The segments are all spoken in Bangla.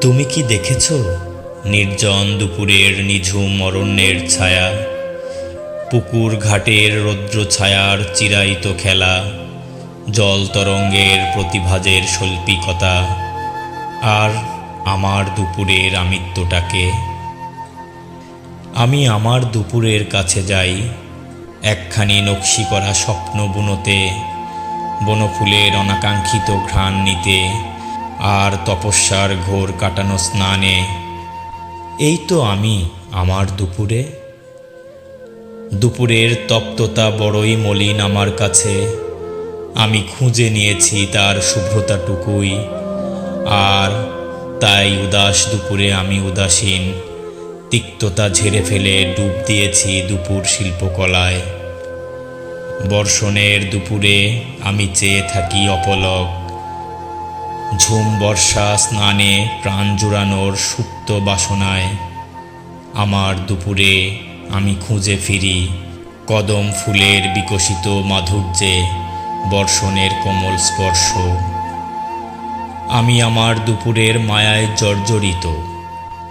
তুমি কি দেখেছ? নির্জন দুপুরের নিঝুম অরণ্যের ছায়া, পুকুর ঘাটের রৌদ্র ছায়ার চিরায়িত খেলা, জল তরঙ্গের প্রতিভাজের শৈল্পিকতা, আর আমার দুপুরের আমিত্বটাকে? আমি আমার দুপুরের কাছে যাই, একখানি নকশি করা স্বপ্ন বুনোতে বনফুলের অনাকাঙ্ক্ষিত ঘ্রাণ নিতে আর তপস্যার ঘোর কাটানো স্নানে। এই তো আমি আমার দুপুরে। দুপুরের তপ্ততা বড়ই মলিন আমার কাছে। আমি খুঁজে নিয়েছি তার শুভ্রতাটুকুই। আর তাই উদাস দুপুরে আমি উদাসীন। তিক্ততা ঝেড়ে ফেলে ডুব দিয়েছি দুপুর শিল্পকলায়। বর্ষণের দুপুরে আমি চেয়ে থাকি অপলক। ঝুম বর্ষা স্নানে প্রাণ জুড়ানোর সুপ্ত বাসনায়। আমার দুপুরে আমি খুঁজে ফিরি কদম ফুলের বিকশিত মাধুর্যে বর্ষণের কোমল স্পর্শ। আমি আমার দুপুরের মায়ায় জর্জরিত।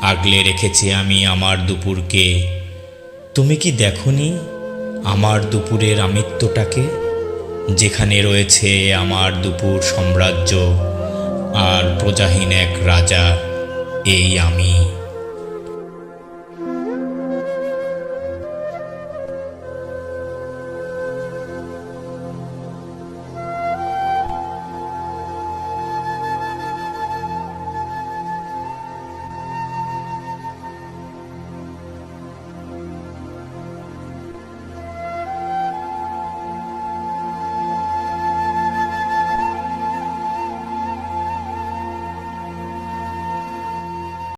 আগলে রেখেছি আমি আমার দুপুরকে। তুমি কি দেখনি আমার দুপুরের আমিত্বটাকে? যেখানে রয়েছে আমার দুপুর সাম্রাজ্য। আর প্রজাহীন এক রাজা এই আমি।